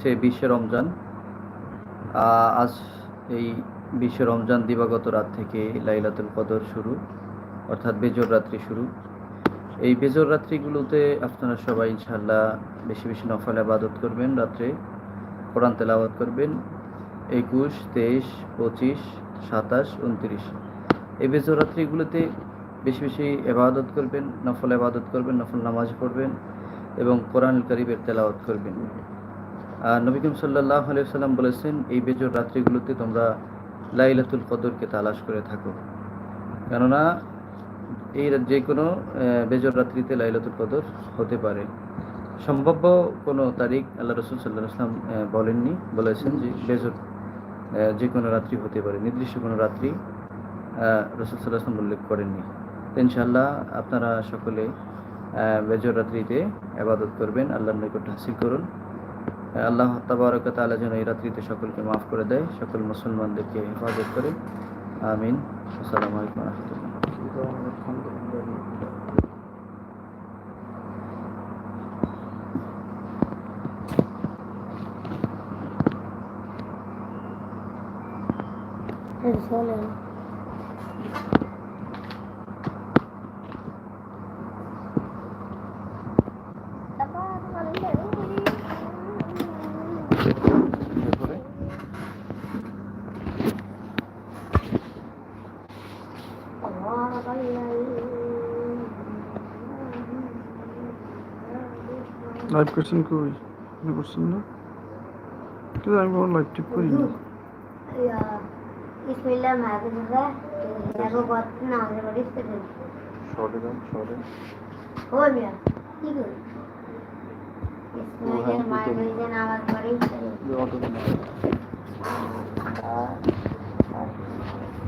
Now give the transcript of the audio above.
হচ্ছে বিশে রমজান। আজ এই বিশে রমজান দিবাগত রাত থেকে লাইলাতুল কদর শুরু, অর্থাৎ বেজর রাত্রি শুরু। এই বেজর রাত্রিগুলোতে আপনারা সবাই ইনশাল্লাহ বেশি বেশি নফল আবাদত করবেন রাত্রে, কোরআন তেলাওয়াত করবেন। একুশ, তেইশ, পঁচিশ, সাতাশ, উনত্রিশ। এই বেজর রাত্রিগুলোতে বেশি বেশি এবাদত করবেন, নফল আবাদত করবেন, নফল নামাজ পড়বেন এবং কোরআন করিবের তেলাওয়াত করবেন। নবী করিম সাল্লাহ সাল্লাম বলেছেন, এই বেজর রাত্রিগুলোতে তোমরা লাইলাতুল কদরকে তালাশ করে থাকো। কেননা, এই যে কোনো বেজর রাত্রিতে লাইলাতুল কদর হতে পারে। সম্ভাব্য কোনো তারিখ আল্লাহ রসুল সাল্লাহ বলেননি। বলেছেন যে বেজর যে কোনো রাত্রি হতে পারে। নির্দিষ্ট কোনো রাত্রি রসুল সাল্লাহ উল্লেখ করেননি। ইনশাল্লাহ আপনারা সকলে বেজর রাত্রিতে আবাদত করবেন। আল্লাহর নিকট হাসিল করুন। আল্লাহ তাবারক তাআলা যেন এই রাত্রিতে সকলকে মাফ করে দেয়, সকল মুসলমানদেরকে হেফাজত করে। আমিন। আসসালামু আলাইকুম রহমতুল্লাহ लाइव क्वेश्चन को क्वेश्चन ना किधर आएगा और लाइव टिप करेंगे या बिस्मिल्लाह मैं आगे बढ़ा मैं को बहुत ना आगे बढ़ी इसके लिए शॉर्ट है शॉर्ट है हो गया ठीक है इसमें মায়ের নামাজ পড়েই